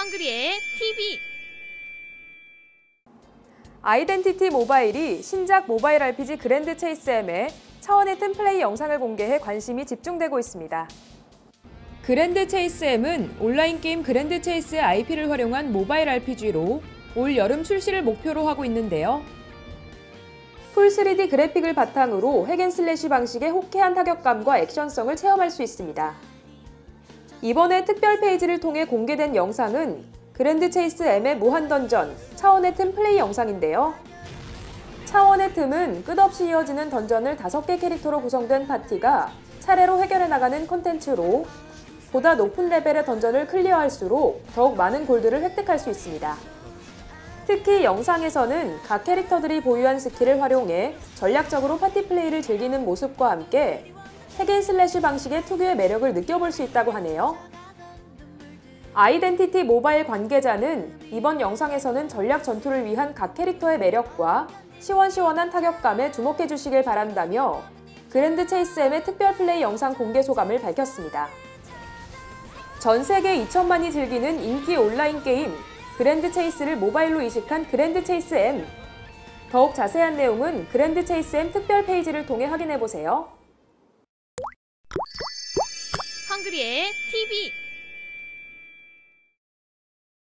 헝그리의 TV 아이덴티티 모바일이 신작 모바일 RPG 그랜드 체이스 M의 차원의 튼 플레이 영상을 공개해 관심이 집중되고 있습니다. 그랜드 체이스 M은 온라인 게임 그랜드 체이스 IP를 활용한 모바일 RPG로 올 여름 출시를 목표로 하고 있는데요. 풀 3D 그래픽을 바탕으로 핵앤슬래시 방식의 호쾌한 타격감과 액션성을 체험할 수 있습니다. 이번에 특별 페이지를 통해 공개된 영상은 그랜드 체이스 M의 무한 던전, 차원의 틈 플레이 영상인데요. 차원의 틈은 끝없이 이어지는 던전을 5개 캐릭터로 구성된 파티가 차례로 해결해 나가는 콘텐츠로 보다 높은 레벨의 던전을 클리어할수록 더욱 많은 골드를 획득할 수 있습니다. 특히 영상에서는 각 캐릭터들이 보유한 스킬을 활용해 전략적으로 파티 플레이를 즐기는 모습과 함께 핵앤슬래시 방식의 특유의 매력을 느껴볼 수 있다고 하네요. 아이덴티티 모바일 관계자는 이번 영상에서는 전략 전투를 위한 각 캐릭터의 매력과 시원시원한 타격감에 주목해 주시길 바란다며 그랜드 체이스 M의 특별 플레이 영상 공개 소감을 밝혔습니다. 전 세계 2천만이 즐기는 인기 온라인 게임 그랜드 체이스를 모바일로 이식한 그랜드 체이스 M. 더욱 자세한 내용은 그랜드 체이스 M 특별 페이지를 통해 확인해 보세요. 헝그리의 TV